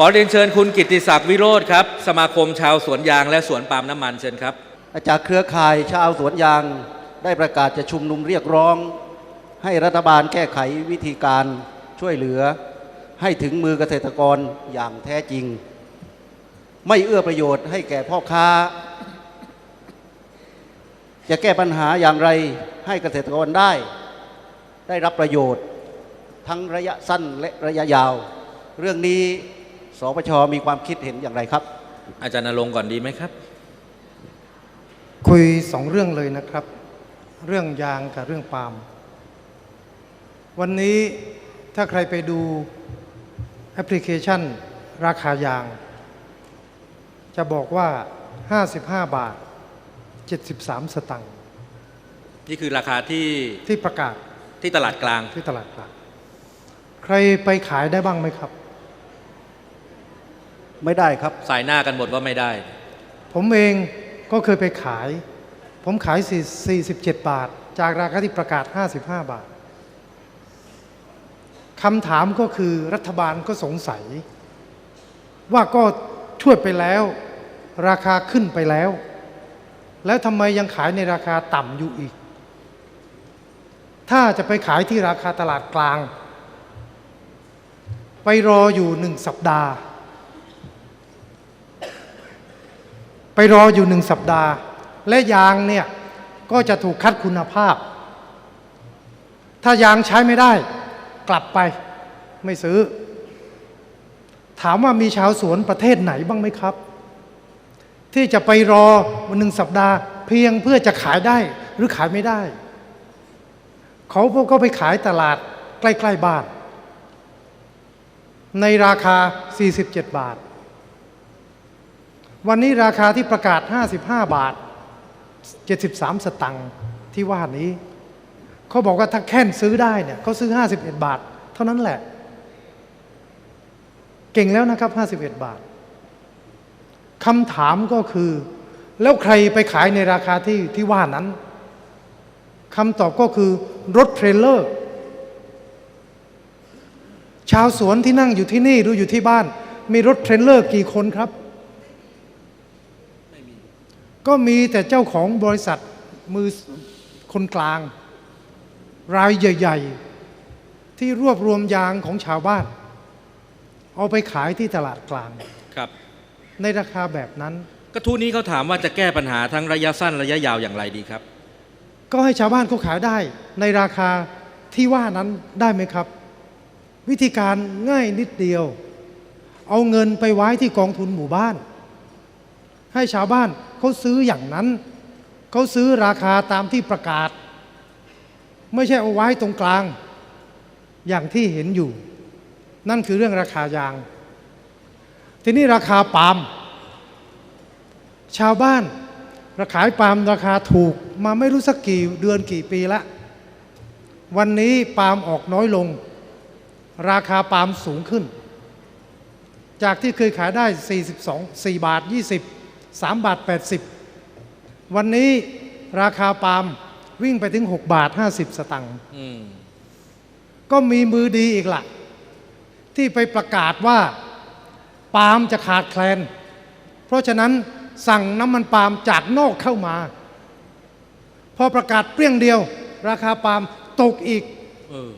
ขอเรียนเชิญคุณกิติศักดิ์วิโรธครับ สมาคมชาวสวนยางและสวนปาล์มน้ำมันเชิญครับ จากเครือข่ายชาวสวนยางได้ประกาศจะชุมนุมเรียกร้อง ให้รัฐบาลแก้ไขวิธีการช่วยเหลือ ให้ถึงมือเกษตรกรอย่างแท้จริง ไม่เอื้อประโยชน์ให้แก่พ่อค้า จะแก้ปัญหาอย่างไรให้เกษตรกรได้ ได้รับประโยชน์ ทั้งระยะสั้นและระยะยาว เรื่องนี้ สปชมีความคิดเห็นอย่างไรครับ อาจารย์นรงค์ก่อนดีไหมครับ คุยสองเรื่องเลยนะครับ เรื่องยางกับเรื่องปาล์มวันนี้ถ้าใครไปดูแอปพลิเคชัน ราคายาง จะบอกว่า 55 บาท 73 สตังค์นี่คือราคาที่ที่ประกาศที่ตลาดกลางที่ตลาดกลาง ใครไปขายได้บ้างไหมครับ ไม่ได้ครับ สายหน้ากันหมดว่าไม่ได้ ผมเองก็เคยไปขาย ผมขาย4 47 บาท จากราคาที่ประกาศ 55 บาทคำถามก็คือรัฐบาลก็สงสัย ว่าก็ช่วยไปแล้ว ราคาขึ้นไปแล้ว แล้วทำไมยังขายในราคาต่ำอยู่อีก ถ้าจะไปขายที่ราคาตลาดกลาง ไปรออยู่หนึ่งสัปดาห์ ไปรออยู่หนึ่งสัปดาห์ และยางเนี่ยก็จะถูกคัดคุณภาพ ถ้ายางใช้ไม่ได้ กลับไปไม่ซื้อ ถามว่ามีชาวสวนประเทศไหนบ้างไหมครับ ที่จะไปรอวันหนึ่งสัปดาห์ เพียงเพื่อจะขายได้หรือขายไม่ได้ เขาพวก็ไปขายตลาดใกล้ ๆ บ้าน ในราคา 47 บาท วันนี้ราคาที่ประกาศ 55 บาท 73 สตังค์ที่ว่านี้เขาบอกว่าถ้าแค่นซื้อได้เนี่ยเขาซื้อ 51 บาท เท่านั้นแหละ เก่งแล้วนะครับ 51 บาทคำถามก็คือ แล้วใครไปขายในราคาที่ที่ว่านั้นคำตอบก็คือรถเทรลเลอร์ ชาวสวนที่นั่งอยู่ที่นี่หรืออยู่ที่บ้าน มีรถเทรลเลอร์กี่คนครับ ก็มีแต่เจ้าของบริษัทมือคนกลาง รายใหญ่ ๆ ที่รวบรวมยางของชาวบ้าน เอาไปขายที่ตลาดกลาง ครับ ในราคาแบบนั้น กระทู้นี้เขาถามว่าจะแก้ปัญหาทั้งระยะสั้นระยะยาวอย่างไรดีครับ ก็ให้ชาวบ้านเขาขายได้ ในราคาที่ว่านั้นได้ไหมครับ วิธีการง่ายนิดเดียว เอาเงินไปไว้ที่กองทุนหมู่บ้าน ให้ชาวบ้านเขาซื้ออย่างนั้น เขาซื้อราคาตามที่ประกาศ ไม่ใช่เอาไว้ตรงกลาง อย่างที่เห็นอยู่ นั่นคือเรื่องราคายาง ทีนี้ราคาปาล์มชาวบ้านราขายปาล์มราคาถูกมาไม่รู้สักกี่เดือนกี่ปีละ วันนี้ปาล์มออกน้อยลง ราคาปาล์มสูงขึ้น จากที่เคยขายได้ 42 4 บาท 20 3 บาท 80 วันนี้ราคาปาล์มวิ่งไปถึง 6 บาท 50 สตังค์อืมก็มีมือดีอีกละที่ไปประกาศว่า ปาล์มจะขาดแคลน เพราะฉะนั้นสั่งน้ำมันปาล์มจากนอกเข้ามา พอประกาศเปรี้ยงเดียว ราคาปาล์มตกอีกเออ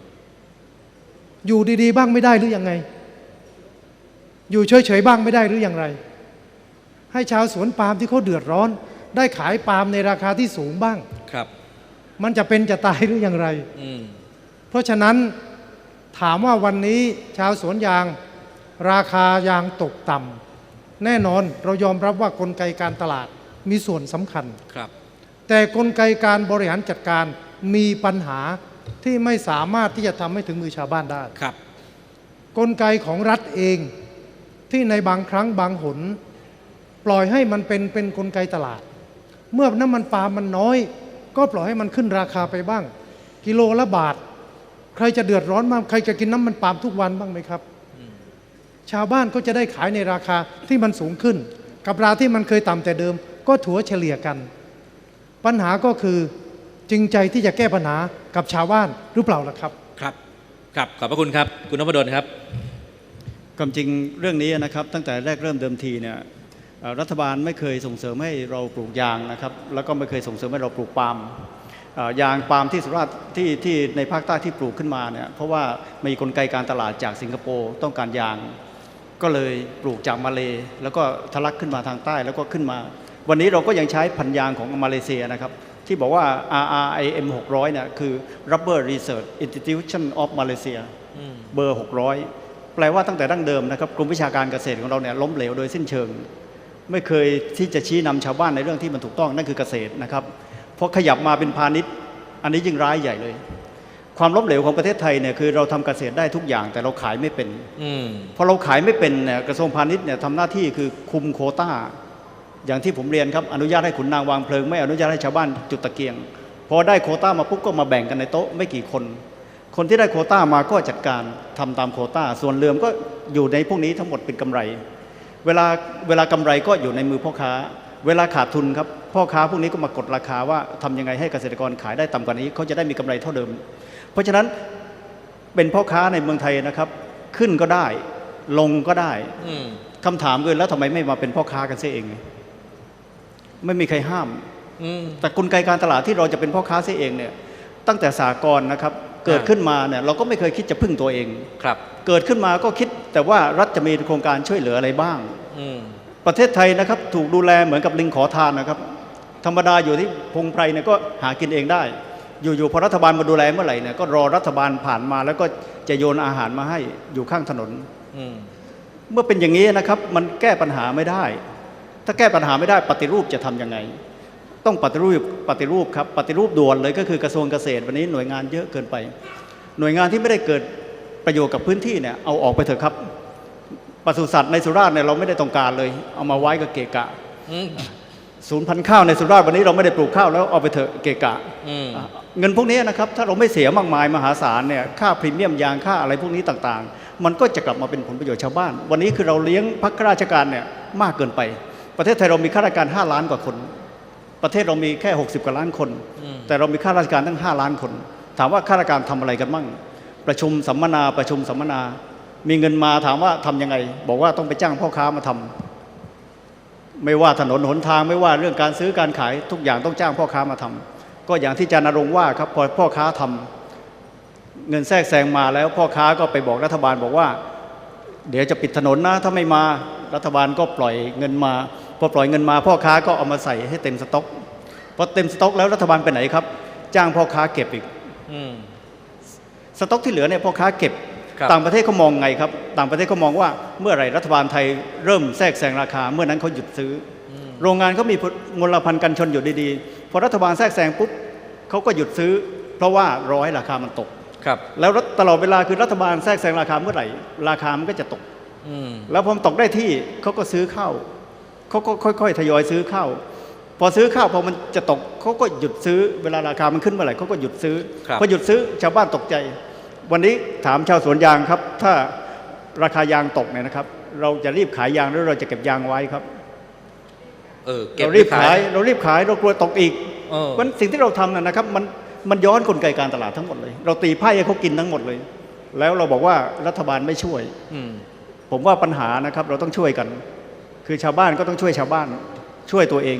อยู่ดีๆ บ้างไม่ได้หรือยังไง อยู่เฉยๆบ้างไม่ได้หรืออย่างไร ให้ชาวสวนปาล์มที่เขาเดือดร้อน ได้ขายปาล์มในราคาที่สูงบ้างครับ มันจะเป็นจะตายหรืออย่างไรอืมเพราะฉะนั้นถามว่าวันนี้ชาวสวนยาง ราคายางตกต่ำแน่นอนเรายอมรับว่ากลไกการตลาดมีส่วนสำคัญครับ แต่กลไกการบริหารจัดการมีปัญหาที่ไม่สามารถที่จะทำให้ถึงมือชาวบ้านได้ครับ กลไกของรัฐเองที่ในบางครั้งบางหน ปล่อยให้มันเป็นเป็นกลไกตลาด เมื่อน้ำมันปาล์มมันน้อย ก็ปล่อยให้มันขึ้นราคาไปบ้าง กิโลละบาท ใครจะเดือดร้อนบ้างใครจะกินน้ำมันปาล์มทุกวันบ้างไหมครับ ชาวบ้านก็จะได้ขายในราคาที่มันสูงขึ้น กับราคาที่มันเคยต่ำแต่เดิม ก็ถัวเฉลี่ยกัน ปัญหาก็คือจริงใจที่จะแก้ปัญหากับชาวบ้านหรือเปล่าล่ะครับครับครับขอบพระคุณครับ คุณนพดลครับความจริงเรื่องนี้นะครับตั้งแต่แรกเริ่มเดิมทีเนี่ยเอ่อ รัฐบาลไม่เคยส่งเสริมให้เราปลูกยางนะครับ แล้วก็ไม่เคยส่งเสริมให้เราปลูกปาล์มเอ่อยางปาล์มที่สุราษฎร์ที่ที่ในภาคใต้ที่ปลูกขึ้นมาเนี่ยเพราะว่ามีกลไกการตลาดจากสิงคโปร์ต้องการยาง ก็เลยปลูกจากมาเลแล้วก็ทะลักขึ้นมาทางใต้แล้วก็ขึ้นมา วันนี้เราก็ยังใช้พันธุ์ยางของมาเลเซียนะครับ ที่บอกว่า RRIM 600เนี่ยคือ Rubber Research Institution of Malaysia เบอร์ 600 แปลว่าตั้งแต่ดั้งเดิมนะครับกรมวิชาการเกษตรของเราเนี่ยล้มเหลวโดยสิ้นเชิง ไม่เคยที่จะชี้นำชาวบ้านในเรื่องที่มันถูกต้องนั่นคือเกษตรนะครับพอขยับมาเป็นพาณิชย์ อันนี้ยิ่งร้ายใหญ่เลย ความล้มเหลวของประเทศไทยเนี่ยคือเราทำเกษตรได้ทุกอย่างแต่เราขายไม่เป็นอืมพอเราขายไม่เป็นเนี่ยกระทรวงพาณิชย์เนี่ยทำหน้าที่คือคุมโควต้า อย่างที่ผมเรียนครับอนุญาตให้ขุนนางวางเพลิง ไม่อนุญาตให้ชาวบ้านจุดตะเกียงพอได้โควต้ามาปุ๊บก็มาแบ่งกันในโต๊ะไม่กี่คน คนที่ได้โควต้ามาก็จัดการทำตามโควต้า ส่วนเหลือมก็อยู่ในพวกนี้ทั้งหมดเป็นกำไร เวลาเวลากำไรก็อยู่ในมือพ่อค้า เวลาขาดทุนครับพ่อค้าพวกนี้ก็มากดราคาว่าทำยังไงให้เกษตรกรขายได้ต่ำกว่านี้เขาจะได้มีกำไรเท่าเดิม เพราะฉะนั้นเป็นพ่อค้าในเมืองไทยนะครับ ขึ้นก็ได้ลงก็ได้อืมคำถามคือแล้วทำไมไม่มาเป็นพ่อค้ากันเสียเอง ไม่มีใครห้ามอืมแต่กลไกการตลาดที่เราจะเป็นพ่อค้าเสียเองเนี่ย ตั้งแต่สากลนะครับ เกิดขึ้นมาเนี่ยเราก็ไม่เคยคิดจะพึ่งตัวเองครับ เกิดขึ้นมาก็คิดแต่ว่ารัฐจะมีโครงการช่วยเหลืออะไรบ้างอืมประเทศไทยนะครับถูกดูแลเหมือนกับลิงขอทานนะครับ ธรรมดาอยู่ที่พงไพรเนี่ยก็หากินเองได้ อยู่ๆพอรัฐบาลมาดูแลเมื่อไหร่เนี่ยก็รอรัฐบาลผ่านมาแล้วก็จะโยนอาหารมาให้อยู่ข้างถนนอืมเมื่อเป็นอย่างนี้นะครับ มันแก้ปัญหาไม่ได้ ถ้าแก้ปัญหาไม่ได้ปฏิรูปจะทำยังไง ต้องปฏิรูปปฏิรูปครับปฏิรูปด่วนเลยก็คือกระทรวงเกษตรวันนี้หน่วยงานเยอะเกินไป หน่วยงานที่ไม่ได้เกิดประโยชน์กับพื้นที่เนี่ยเอาออกไปเถอะครับปศุสัตว์ในสุราษฎร์เนี่ยเราไม่ได้ต้องการเลย เอามาไว้กับเกะกะอืมศูนย์พันธุ์ข้าวในสุราษฎร์วันนี้เราไม่ได้ปลูกข้าวแล้วเอาไปเถอะเกะกะอืมอะเงินพวกนี้นะครับถ้าเราไม่เสียมากมายมหาศาลเนี่ยค่าพรีเมียมยางค่าอะไรพวกนี้ต่างๆ มันก็จะกลับมาเป็นผลประโยชน์ชาวบ้าน วันนี้คือเราเลี้ยงพักข้าราชการเนี่ยมากเกินไป ประเทศไทยเรามีข้าราชการ 5 ล้านกว่าคน ประเทศเรามีแค่ 60 กว่าล้านคน แต่เรามีข้าราชการตั้ง 5 ล้านคน ถามว่าข้าราชการทำอะไรกันมั่ง ประชุมสัมมนาประชุมสัมมนา มีเงินมาถามว่าทำยังไง บอกว่าต้องไปจ้างพ่อค้ามาทำไม่ว่าถนนหนทางไม่ว่าเรื่องการซื้อการขายทุกอย่างต้องจ้างพ่อค้ามาทำก็อย่างที่อาจารย์นรงค์ว่าครับพอพ่อค้าทำเงินแทรกแซงมาแล้วพ่อค้าก็ไปบอกรัฐบาลบอกว่า เดี๋ยวจะปิดถนนนะถ้าไม่มารัฐบาลก็ปล่อยเงินมา พอปล่อยเงินมาพ่อค้าก็เอามาใส่ให้เต็มสต็อกพอเต็มสต็อกแล้วรัฐบาลไปไหนครับ จ้างพ่อค้าเก็บอีกอืมสต็อกที่เหลือเนี่ยพ่อค้าเก็บครับต่างประเทศเขามองไงครับ ต่างประเทศเขามองว่าเมื่อไหร่รัฐบาลไทยเริ่มแทรกแซงราคา เมื่อนั้นเขาหยุดซื้ออโรงงานเขามีมลพันธ์กันชนอยู่ดีๆพอรัฐบาลแทรกแซงปุ๊บเขาก็หยุดซื้อ เพราะว่ารอให้ราคามันตกครับแล้วรัฐตลอดเวลาคือรัฐบาลแทรกแซงราคาเมื่อไหร่ ราคามันก็จะตกอืมแล้วพอมันตกได้ที่เขาก็ซื้อข้าว เขาก็ค่อย ๆ ทยอยซื้อข้าวพอซื้อข้าวพอมันจะตกเขาก็หยุดซื้อเวลาราคามันขึ้นเมื่อไหร่เขาก็หยุดซื้อครับพอหยุดซื้อชาวบ้านตกใจ วันนี้ถามชาวสวนยางครับ ถ้าราคายางตกเนี่ยนะครับ เราจะรีบขายยางหรือเราจะเก็บยางไว้ครับเออเก็บเรารีบไว้ขาย เรารีบขายเรากลัวตกอีกเออมันสิ่งที่เราทำนะนะครับมันมันย้อนกลไกการตลาดทั้งหมดเลย เราตีไพ่ให้เขากินทั้งหมดเลย แล้วเราบอกว่ารัฐบาลไม่ช่วยอืมผมว่าปัญหานะครับเราต้องช่วยกัน คือชาวบ้านก็ต้องช่วยชาวบ้านช่วยตัวเอง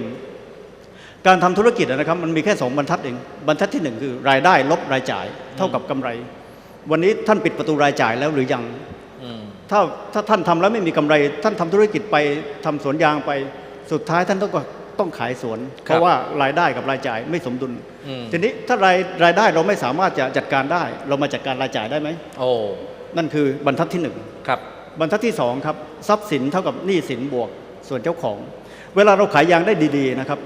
การทำธุรกิจนะครับมันมีแค่สองบรรทัดเองบรรทัดที่หนึ่งคือรายได้ลบรายจ่ายเท่ากับกำไร วันนี้ท่านปิดประตูรายจ่ายแล้วหรือยังอืมถ้าถ้าท่านทำแล้วไม่มีกำไร ท่านทำธุรกิจไปทำสวนยางไปสุดท้ายท่านต้องก็ต้องขายสวน เพราะว่ารายได้กับรายจ่ายไม่สมดุลอืมทีนี้ถ้ารายรายได้เราไม่สามารถจะจัดการได้ เรามาจัดการรายจ่ายได้ไหมโอ้นั่นคือบรรทัดที่หนึ่งครับ บรรทัดที่สองครับทรัพย์สินเท่ากับหนี้สินบวกส่วนเจ้าของ เวลาเราขายยางได้ดีๆนะครับ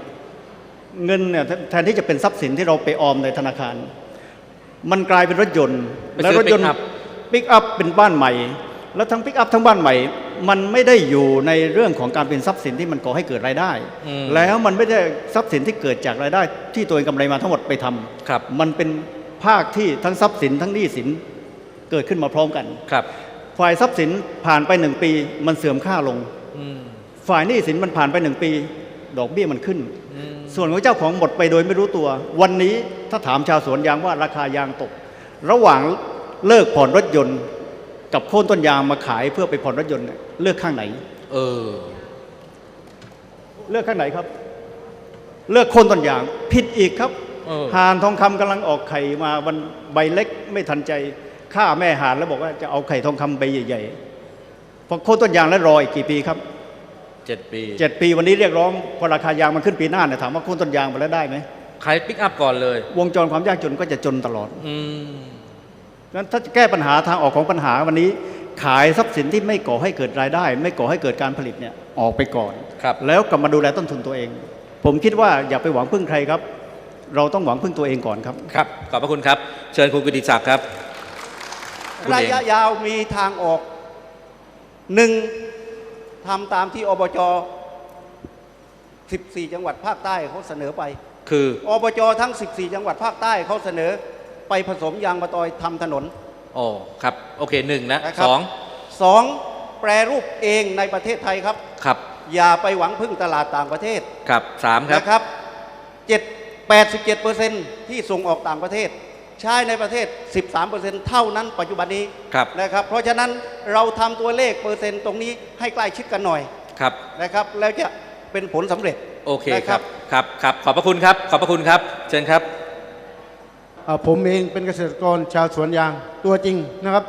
เงินเนี่ยแทแทนที่จะเป็นทรัพย์สินที่เราไปออมในธนาคาร มันกลายเป็นรถยนต์ไปแล้วซื้อรถยนต์ pick up ปิกอัพเป็นบ้านใหม่ แล้วทั้งปิกอัพทั้งบ้านใหม่ มันไม่ได้อยู่ในเรื่องของการเป็นทรัพย์สินที่มันก่อให้เกิดรายได้อืมแล้วมันไม่ได้ทรัพย์สินที่เกิดจากรายได้ ที่ตัวเองกำไรมาทั้งหมดไปทำครับ มันเป็นภาคที่ทั้งทรัพย์สินทั้งหนี้สินเกิดขึ้นมาพร้อมกันครับ ฝ่ายทรัพย์สินผ่านไปหนึ่งปี มันเสื่อมค่าลงอืมฝ่ายหนี้สินมันผ่านไปหนึ่งปี ดอกเบี้ยมันขึ้นอืมส่วนของเจ้าของหมดไปโดยไม่รู้ตัว วันนี้ถ้าถามชาวสวนยางว่าราคายางตก ระหว่างเลิกผ่อนรถยนต์ กับโค่นต้นยางมาขายเพื่อไปผ่อนรถยนต์เนี่ยเลือกข้างไหน เออ เลือกข้างไหนครับ เลือกโค่นต้นยางผิดอีกครับเออห่านทองคำกำลังออกไข่มาวันใบเล็กไม่ทันใจ ฆ่าแม่ห่านแล้วบอกว่าจะเอาไข่ทองคำใบใหญ่ๆพอโค่นต้นยางแล้วรออีกกี่ปีครับเจ็ดปีเจ็ดปีวันนี้เรียกร้องพอราคายางมันขึ้นปีหน้าเนี่ยถามว่าโค่นต้นยางไปแล้วได้ไหมใครปิกอัพก่อนเลย วงจรความยากจนก็จะจนตลอดอืมงั้นถ้าจะแก้ปัญหาทางออกของปัญหาวันนี้ขายทรัพย์สินที่ไม่ก่อให้เกิดรายได้ ไม่ก่อให้เกิดการผลิตเนี่ยออกไปก่อนครับแล้วกลับมาดูแลต้นทุนตัวเอง ผมคิดว่าอย่าไปหวังพึ่งใครครับ เราต้องหวังพึ่งตัวเองก่อนครับครับขอบพระคุณครับ เชิญคุณกิติศักดิ์ครับ คุณระเอง ยะยาวมีทางออกหนึ่งทำตามที่อบจ 14 จังหวัดภาคใต้เขาเสนอไป คืออบจทั้ง 14 จังหวัดภาคใต้เขาเสนอไปผสมยางมะตอยทำถนน โอ้ครับ โอเคหนึ่งนะนะครัสบองสองแปรรูปเองในประเทศไทยครับ ครับอย่าไปหวังพึ่งตลาดต่างประเทศครับสามครับ นะครับ7 87เปอร์เซ็นที่ส่งออกต่างประเทศ ใช้ในประเทศ 13เปอร์เซ็นเท่านั้นปัจจุบันนี้ครับนะครับ เพราะฉะนั้นเราทำตัวเลขเปอร์เซ็นต์ตรงนี้ให้ใกล้ชิดกันหน่อยครับนะครับแล้วจะเป็นผลสำเร็จโอเคนะคครัรับบครับครับขอบพระคุณครับ ขอบพระคุณครับ เชิญครับอ่าผมเองเป็นเกษตรกรชาวสวนยางตัวจริงนะครับ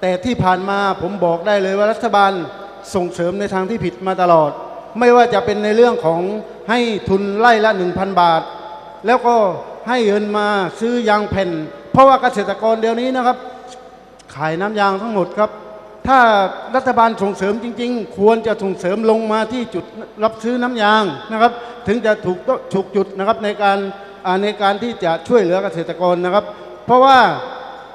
แต่ที่ผ่านมาผมบอกได้เลยว่ารัฐบาลส่งเสริมในทางที่ผิดมาตลอด ไม่ว่าจะเป็นในเรื่องของให้ทุนไร่ละ 1,000 บาท แล้วก็ ให้เงินมาซื้อยางแผ่น เพราะว่าเกษตรกรเดี๋ยวนี้นะครับ ขายน้ำยางทั้งหมดครับ ถ้ารัฐบาลส่งเสริมจริง ๆ ควรจะส่งเสริมลงมาที่จุดรับซื้อน้ำยางนะครับ ถึงจะถูกต้องถูกจุดนะครับในการในการที่จะช่วยเหลือเกษตรกรนะครับ เพราะว่า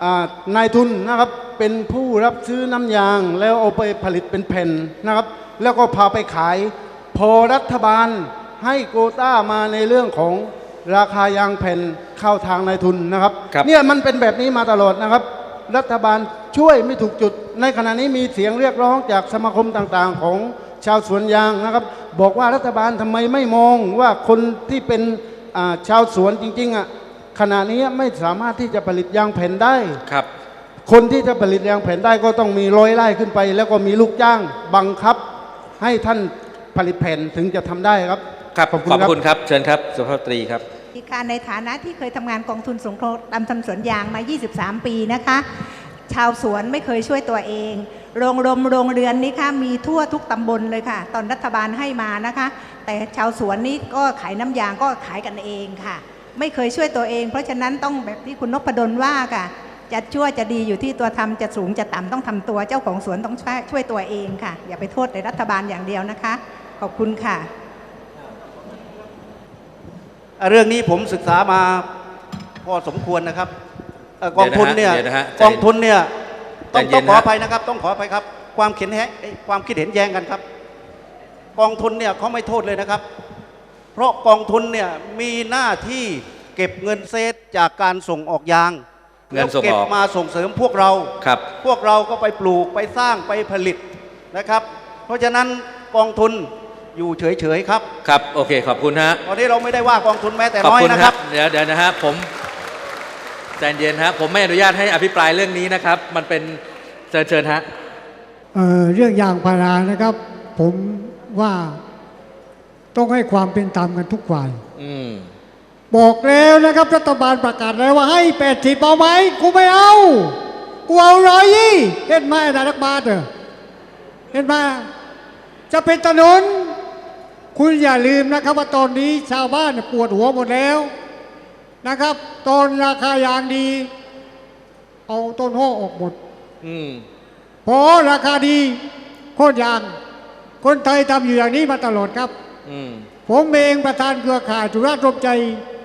อ่านายทุนนะครับเป็นผู้รับซื้อน้ำยาง แล้วเอาไปผลิตเป็นแผ่นนะครับ แล้วก็พาไปขาย พอรัฐบาลให้โกต้ามาในเรื่องของ ราคายางแผ่นเข้าทางนายทุนนะครับครับ เนี่ยมันเป็นแบบนี้มาตลอดนะครับ รัฐบาลช่วยไม่ถูกจุด ในขณะนี้มีเสียงเรียกร้องจากสมาคมต่างๆ ของชาวสวนยางนะครับ บอกว่ารัฐบาลทำไมไม่มองว่าคนที่เป็นอ่าชาวสวนจริงๆอะขณะนี้ไม่สามารถที่จะผลิตยางแผ่นได้ ครับ คนที่จะผลิตยางแผ่นได้ก็ต้องมีร้อยไร่ขึ้นไป แล้วก็มีลูกจ้างบังคับ ให้ท่านผลิตแผ่นถึงจะทำได้ครับ ครับขอบคุณขอบพครัระบคุณครับ เชิญครับ สุภาพสตรีครับ อีกการในฐานะที่เคยทำงานกองทุนสงเคราะห์ตามทำสวนยางมา 23 ปีนะคะ ชาวสวนไม่เคยช่วยตัวเอง โรงรมโรงเรือนนี่ค่ะมีทั่วทุกตำบลเลยค่ะ ตอนรัฐบาลให้มานะคะ แต่ชาวสวนนี่ก็ขายน้ำยางก็ขายกันเองค่ะ ไม่เคยช่วยตัวเอง เพราะฉะนั้นต้องแบบที่คุณนพดลว่าค่ะจะชั่วจะดีอยู่ที่ตัวทำจะสูงจะต่ำต้องทำตัวเจ้าของสวนต้องช่วยช่วยตัวเองค่ะ อย่าไปโทษในรัฐบาลอย่างเดียวนะคะ ขอบคุณค่ะ เรื่องนี้ผมศึกษามาพอสมควรนะครับเอ่อกองทุนเนี่ยเดี๋ยวนะฮะกองทุนเนี่ยต้องใจเย็ต้อนงขอนะ อภัยนะครับ ต้องขออภัยครับ ความเขียนแฮเอ้ยความคิดเห็นแย้งกันครับ กองทุนเนี่ยเขาไม่โทษเลยนะครับ เพราะกองทุนเนี่ยมีหน้าที่เก็บเงินเซตจากการส่งออกยางเงินส่งออก แล้วเก็บมาส่งเสริมพวกเรา ครับ พวกเราก็ไปปลูกไปสร้างไปผลิตนะครับ เพราะฉะนั้นกองทุน อยู่เฉยๆครับ ครับ โอเค ขอบคุณฮะ ตอนนี้เราไม่ได้ว่ากองทุนแม้แต่ขอบน้อยคุณนะคครัรับบเดี๋ยวเดี๋ยวนะฮะผมใจเย็นฮะผมไม่อนุญาตให้อภิปรายเรื่องนี้นะครับ มันเป็นเชิญเชิญฮะเอ่อเรื่องยางพารานะครับ ผมว่าต้องให้ความเป็นธรรมกันทุกฝ่ายอืมบอกแล้วนะครับ รัฐบาลประกาศแล้วว่าให้แปดสิบเอาไหมกูไม่เอา กูเอาร้อยยี่เห็นไหมนายรักบาทเออเห็นไหมจะเป็นถนน คุณอย่าลืมนะครับว่าตอนนี้ชาวบ้านเนี่ยปวดหัวหมดแล้วนะครับ ตอนราคายางดี เอาต้นห้อออกหมด อืมพอราคาดีโคตรยาง คนไทยทำอยู่อย่างนี้มาตลอดครับ อืมผมเองประธานเครือข่ายธุรรมใจ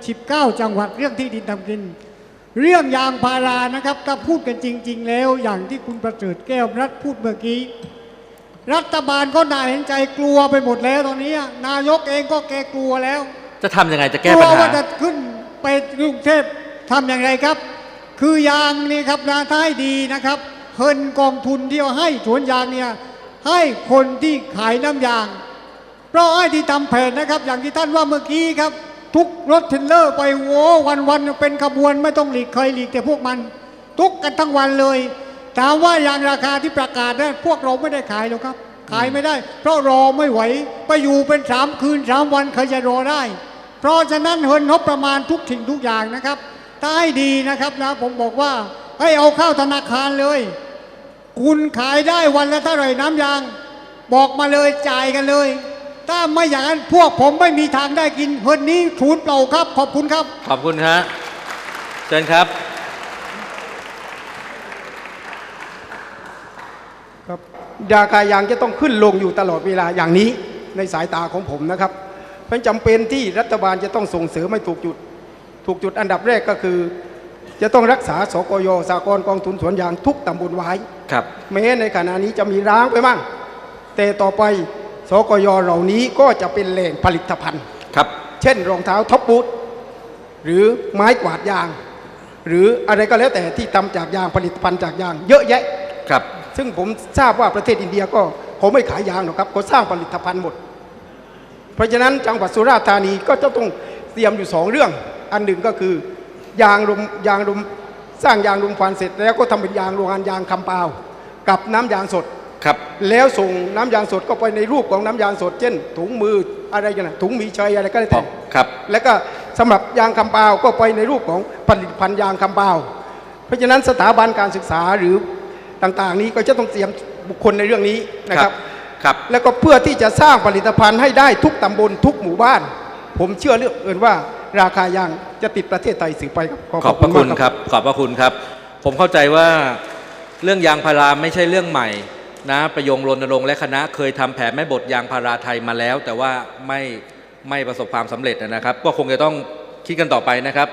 19จังหวัดเรื่องที่ดินทำกิน เรื่องยางพารานะครับถ้าพูดกันจริง ๆ แล้วอย่างที่คุณประเสริฐแก้วรัฐพูดเมื่อกี้ รัฐบาลก็น่าเห็นใจกลัวไปหมดแล้วตอนนี้ นายกเองก็แกกลัวแล้ว จะทำยังไงจะกแก้ลัปัวญหาว่าจะขึ้นไปกรุงเทพทำอย่างไรครับ คือยางนี่ครับนาท้ายดีนะครับเฮินกองทุนที่เอาให้สวนยางเนี่ยให้คนที่ขายน้ำยาง เพราะไอ้ที่ทำแผนนะครับ อย่างที่ท่านว่าเมื่อกี้ครับ ทุกรถเทรลเลอร์ไปโว้วันวันๆเป็นขบวนไม่ต้องหลีกใครหลีกแต่พวกมัน ทุกกันทั้งวันเลย ถามว่าอย่างราคาที่ประกาศนั้นพวกเราไม่ได้ขายหรอกครับ ขายไม่ได้ เพราะรอไม่ไหวไปอยู่เป็นสามคืนสามวันใครจะรอได้ เพราะฉะนั้นเฮินงบประมาณทุกสิ่งทุกอย่างนะครับถ้าให้ดีนะครับนะผมบอกว่าให้เอาเข้าธนาคารเลย คุณขายได้วันละเท่าไหร่น้ำยาง บอกมาเลยจ่ายกันเลย ถ้าไม่อย่างนั้นพวกผมไม่มีทางได้กินเฮินนี้ศูนเปล่าครับ ขอบคุณครับ ขอบคุณครับเชิญครับ ครับราคายางจะต้องขึ้นลงอยู่ตลอดเวลาอย่างนี้ในสายตาของผมนะครับเป็นจำเป็นที่รัฐบาลจะต้องส่งเสริมให้ถูกจุด ถูกจุดอันดับแรกก็คือ จะต้องรักษาสกยสากรณ์กองทุนสวนยางทุกตำบลไว้ครับแม้ในขณะนี้จะมีร้างไปบ้างแต่ต่อไปสกยเหล่านี้ก็จะเป็นแหล่งผลิตภัณฑ์ครับ เช่น รองเท้าท็อปบูทหรือไม้กวาดยาง หรืออะไรก็แล้วแต่ที่ทำจากยางผลิตภัณฑ์จากยาง เยอะแยะครับ ซึ่งผมทราบว่าประเทศอินเดียก็เขาไม่ขายยางหรอกครับเขาสร้างผลิตภัณฑ์หมด เพราะฉะนั้นจังหวัดสุราษฎร์ธานีก็จะต้องเตรียมอยู่สองเรื่อง อันหนึ่งก็คือยางรมยางรมสร้างยางรมควันเสร็จ แล้วก็ทำเป็นยางโรงงานยางคำเปล่ากับน้ำยางสดครับ แล้วส่งน้ำยางสดก็ไปในรูปของน้ำยางสด เช่น ถุงมืออะไรกันนะถุงมีชัยอะไรก็ได้แต่ครับ แล้วก็สำหรับยางคำเปล่าก็ไปในรูปของผลิตภัณฑ์ยางคำเปล่าเพราะฉะนั้นสถาบันการศึกษาหรือ ต่างๆ นี้ก็จะต้องเตรียมบุคคลในเรื่องนี้นะครับครับ แล้วก็เพื่อที่จะสร้างผลิตภัณฑ์ให้ได้ทุกตำบลทุกหมู่บ้าน ผมเชื่อเรื่องเอินว่าราคายางจะติดประเทศไทยสืบไปครับขอบพระคุณมากครับขอบพระคุณครับ ผมเข้าใจว่าเรื่องยางพาราไม่ใช่เรื่องใหม่นะประยงรณรงค์และคณะเคยทำแผนแม่บทยางพาราไทยมาแล้ว แต่ว่าไม่ไม่ประสบความสำเร็จนะครับ ก็คงจะต้องคิดกันต่อไปนะครับ